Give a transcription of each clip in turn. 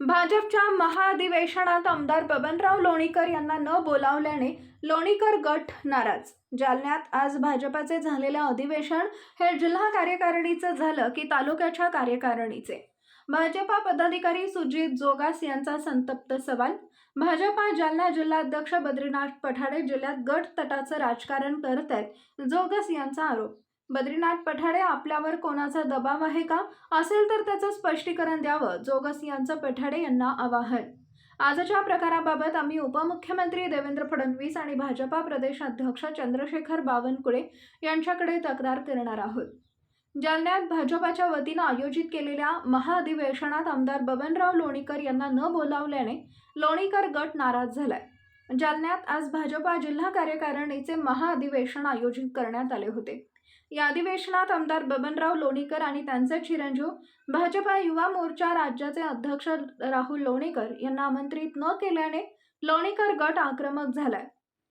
भाजपच्या महाअधिवेशनात आमदार बबनराव लोणीकर यांना न बोलावल्याने लोणीकर गट नाराज. जालन्यात आज भाजपाचे झालेले अधिवेशन हे जिल्हा कार्यकारिणीचं झालं की तालुक्याच्या कार्यकारिणीचे? भाजपा पदाधिकारी सुजित जोगास यांचा संतप्त सवाल. भाजपा जालना जिल्हाध्यक्ष बद्रीनाथ पठाडे जिल्ह्यात गट तटाचं राजकारण करत आहेत जोगस यांचा आरोप. बद्रीनाथ पठाडे आपल्यावर कोणाचा दबाव आहे का? असेल तर त्याचं स्पष्टीकरण द्यावं जोगस यांचं पठाडे यांना आवाहन. आजच्या प्रकाराबाबत आम्ही उपमुख्यमंत्री देवेंद्र फडणवीस आणि भाजपा प्रदेशाध्यक्ष चंद्रशेखर बावनकुळे यांच्याकडे तक्रार करणार आहोत. जालन्यात भाजपाच्या वतीनं आयोजित केलेल्या महाअधिवेशनात आमदार बबनराव लोणीकर यांना न बोलावल्याने लोणीकर गट नाराज झालाय. जालन्यात आज भाजपा जिल्हा कार्यकारिणीचे महाअधिवेशन आयोजित करण्यात आले होते. या अधिवेशनात आमदार बबनराव लोणीकर आणि त्यांचे चिरंजीव भाजपा युवा मोर्चा राज्याचे अध्यक्ष राहुल लोणीकर यांना आमंत्रित न केल्याने लोणीकर गट आक्रमक झालाय.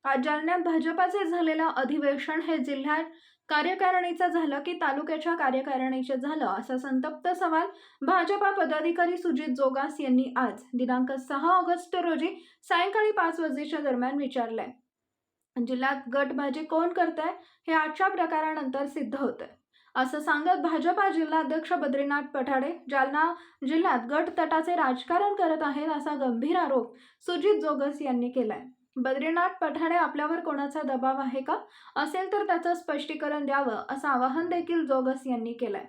आज जालन्यात भाजपाचे झालेलं अधिवेशन हे जिल्ह्यात कार्यकारिणीचं झालं की तालुक्याच्या कार्यकारिणीचे झालं असा संतप्त सवाल भाजपा पदाधिकारी सुजित जोगास यांनी आज दिनांक सहा ऑगस्ट रोजी सायंकाळी पाच वाजेच्या दरम्यान विचारलाय. जिल्ह्यात गटबाजी कोण करतंय? हे आजच्या प्रकारानंतर सिद्ध होतंय. असं सांगत भाजपा जिल्हाध्यक्ष बद्रीनाथ पठाडे जालना जिल्ह्यात गट तटाचे राजकारण करत आहेत असा गंभीर आरोप सुजित जोगस यांनी केलाय. बद्रीनाथ पठाणे आपल्यावर कोणाचा दबाव आहे का? असेल तर त्याचं स्पष्टीकरण द्यावं असं आवाहन देखील जोगस यांनी केलंय.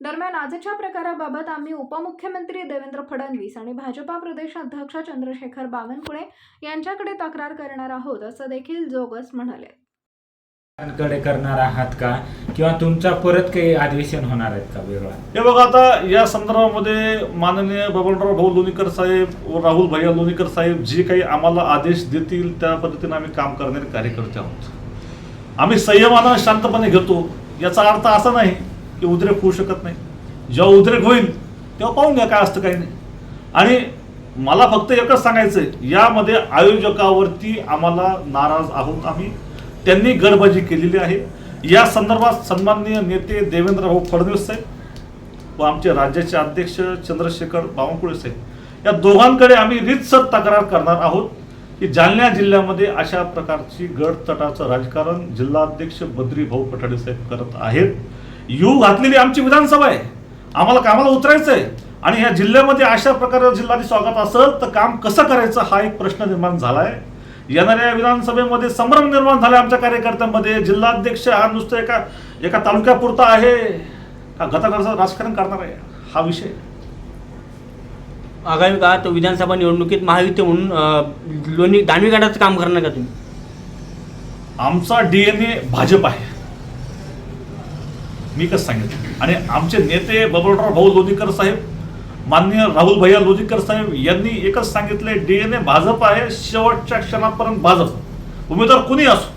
दरम्यान आजच्या प्रकाराबाबत आम्ही उपमुख्यमंत्री देवेंद्र फडणवीस आणि भाजपा प्रदेश अध्यक्ष चंद्रशेखर बावनकुळे यांच्याकडे तक्रार करणार आहोत असं देखील जोगस म्हणाले. कडे करणार आहात का? किंवा तुमचा परत काही अधिवेशन होणार आहेत का वेगळा? हे बघा आता या संदर्भामध्ये माननीय बबनराव भाऊ लोणीकर साहेब व राहुल भैया लोणीकर साहेब जे काही आम्हाला आदेश देतील त्या पद्धतीने आम्ही काम करणारे कार्यकर्ते आहोत. आम्ही संयमानं शांतपणे घेतो. याचा अर्थ असा नाही की उद्रेक होऊ शकत नाही. जेव्हा उद्रेक होईल तेव्हा पाहून घ्या काय असतं काही नाही. आणि मला फक्त एकच सांगायचं यामध्ये आयोजकावरती आम्हाला नाराज आहोत आम्ही. त्यांनी गडबाजी केलेली आहे. या संदर्भात सन्माननीय नेते देवेंद्र भाऊ फडणवीस साहेब व आमचे राज्याचे अध्यक्ष चंद्रशेखर बावनकुळे साहेब या दोघांकडे आम्ही रीतसर तक्रार करणार आहोत की जालना जिल्ह्यामध्ये अशा प्रकारची गडतटाचं राजकारण जिल्हाध्यक्ष बद्री भाऊ पठाडे साहेब करत आहेत. यू घातलेली आमची विधानसभा आहे. आम्हाला कामाला उतरायचं आहे. आणि या जिल्ह्यामध्ये अशा प्रकारे जिल्हाधिकारी स्वागत असेल तर काम कसं करायचं हा एक प्रश्न निर्माण झाला आहे येणाऱ्या विधानसभेमध्ये संभ्रम निर्माण झाला आमच्या कार्यकर्त्यांमध्ये. जिल्हाध्यक्ष हा नुसतं एका एका तालुक्यापुरता आहे. का गटागटाचं राजकारण करणार आहे. हा विषय. आगामी काळात विधानसभा निवडणुकीत महायुती म्हणून लोणी दानवी गटाचं काम करणार का तुम्ही? आमचा डीएनए भाजप आहे. मी कसं सांगितलं आणि आमचे नेते बबनराव भाऊ लोणीकर साहेब माननीय राहुल भैया लोणीकर साहेब यांनी एकच सांगितले डीएनए भाजप आहे शेवटच्या क्षणापर्यंत भाजप. उमेदवार कुणी असो?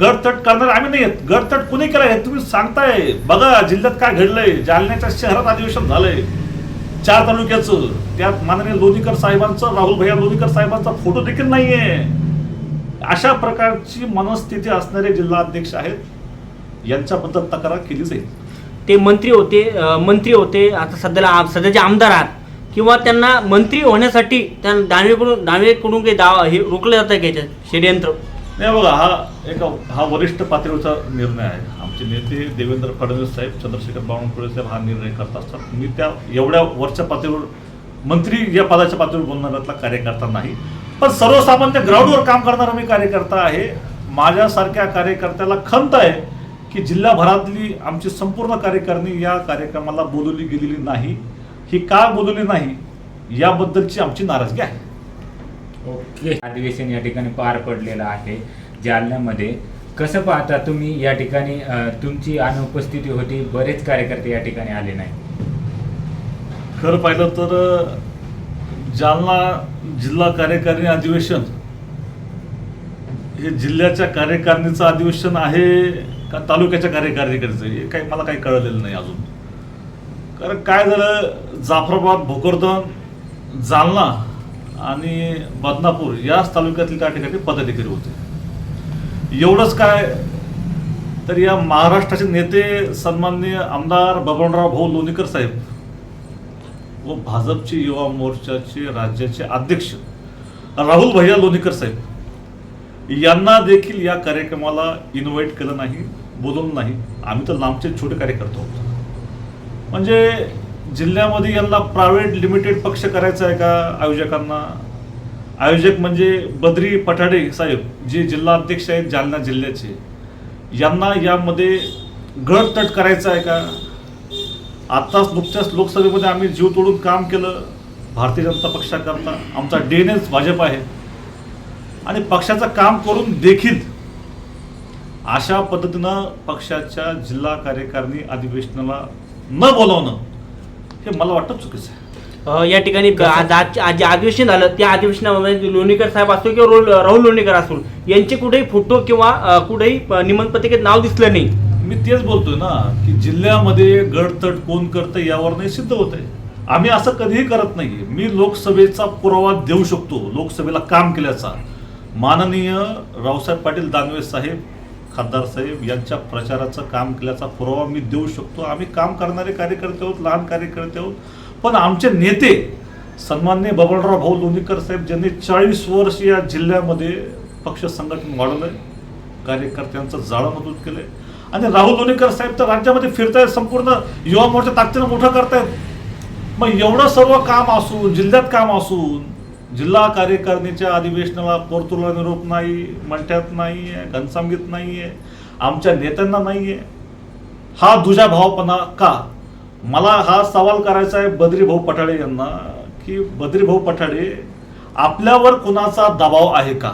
गडतट करणार आम्ही नाही आहेत. गडतट कुणी केलं हे तुम्ही सांगताय. बघा जिल्ह्यात काय घडलंय? जालन्याच्या शहरात अधिवेशन झालंय. चार तालुक्याचं त्यात माननीय लोणीकर साहेबांचं राहुल भैया लोणीकर साहेबांचा फोटो देखील नाहीये. अशा प्रकारची मनस्थिती असणारे जिल्हाध्यक्ष आहेत. यांच्याबद्दल तक्रार केली जाईल. ते मंत्री होते मंत्री होते आता सध्याला आम सध्याचे आमदार आहात किंवा त्यांना मंत्री होण्यासाठी त्या दानवेकडून दानवेकडून काही दावा हे रोखलं जातं का याच्यात षडयंत्र? नाही बघा हा एक हा वरिष्ठ पातळीचा निर्णय आहे. आमचे नेते देवेंद्र फडणवीस साहेब चंद्रशेखर बावनकुळे साहेब हा निर्णय करत असतात. मी त्या एवढ्या वरच्या पातळीवर मंत्री या पदाच्या पातळीवर बोलणाऱ्यातला कार्यकर्ता नाही. पण सर्वसामान्य ग्राउंडवर काम करणारा मी कार्यकर्ता आहे. माझ्यासारख्या कार्यकर्त्याला खंत आहे की जिल्हाभरातली आमची संपूर्ण कार्यकारिणी या कार्यक्रमाला बोलवली गेलेली नाही. ही का बोलवली नाही? याबद्दलची आमची नाराजगी आहे. ओके. अधिवेशन या ठिकाणी पार पडलेलं आहे. जालन्यामध्ये. कसं पाहता तुम्ही या ठिकाणी तुमची अनुपस्थिती होती बरेच कार्यकर्ते या ठिकाणी आले नाही खरं पाहिलं तर जालना जिल्हा कार्यकारिणी अधिवेशन हे जिल्ह्याच्या कार्यकारिणीचं अधिवेशन आहे का तालुक्याच्या कार्यकारिणीकडचं हे काही मला काही कळलेलं नाही अजून. कारण काय झालं जाफराबाद भोकरदन जालना आणि बदनापूर याच तालुक्यातील त्या ठिकाणी पदाधिकारी होते. एवढंच काय तर या महाराष्ट्राचे नेते सन्माननीय आमदार बबनराव भाऊ लोणीकर साहेब व भाजपचे युवा मोर्चाचे राज्याचे अध्यक्ष राहुल भैया लोणीकर साहेब यांना देखील या कार्यक्रमाला इन्व्हाइट केलं नाही बोलवलं नाही. आम्ही तर लांबचे छोटे कार्यकर्ते होतो म्हणजे जिल्ह्यामध्ये यांना प्रायव्हेट लिमिटेड पक्ष करायचा आहे का आयोजकांना? आयोजक म्हणजे बद्री पठाडे साहेब जे जिल्हा अध्यक्ष आहेत जालना जिल्ह्याचे. यांना यामध्ये गळतट करायचं आहे का? आत्ताच नुकत्याच लोकसभेमध्ये आम्ही जीव तोडून काम केलं. भारतीय जनता पक्षाकरता आमचा डेनेच भाजप आहे. आणि पक्षाचं काम करून देखील अशा पद्धतीनं पक्षाच्या जिल्हा कार्यकारिणी अधिवेशनाला न बोलावणं हे मला वाटतं चुकीचं आहे. या ठिकाणी जे अधिवेशन झालं त्या अधिवेशनामध्ये लोणीकर साहेब असो किंवा राहुल लोणीकर असो यांचे कुठेही फोटो किंवा कुठेही निमंत्रण नाव दिसलं नाही. मी तेच बोलतोय ना की जिल्ह्यामध्ये गडतट कोण करतं यावर नाही सिद्ध होत आहे. आम्ही असं कधीही करत नाही मी लोकसभेचा पुरावा देऊ शकतो लोकसभेला काम केल्याचा. माननीय रावसाहेब पाटील दानवे साहेब खासदार साहेब यांच्या प्रचाराचं काम केल्याचा पुरावा मी देऊ शकतो. आम्ही काम करणारे कार्यकर्ते आहोत लहान कार्यकर्ते आहोत. पण आमचे नेते सन्मान्य बबनराव भाऊ लोणीकर साहेब ज्यांनी चाळीस वर्ष या जिल्ह्यामध्ये पक्ष संघटन वाढवलंय कार्यकर्त्यांचं जाळं मजबूत केलंय. आणि राहुल लोणीकर साहेब तर राज्यामध्ये फिरतायत संपूर्ण युवा मोर्चा ताकदीनं मोठं करतायत. मग एवढं सर्व काम असून जिल्ह्यात काम असून जिल्हा कार्यकारिणीच्या अधिवेशनाला पोर्तुला निरोप नाही मंठ्यात नाही आहे घनसांगीत नाही आहे आमच्या नेत्यांना नाही आहे हा दुजाभावपणा का? मला हा सवाल करायचा आहे बद्रीभाऊ पठाडे यांना की बद्रीभाऊ पठाडे आपल्यावर कुणाचा दबाव आहे का?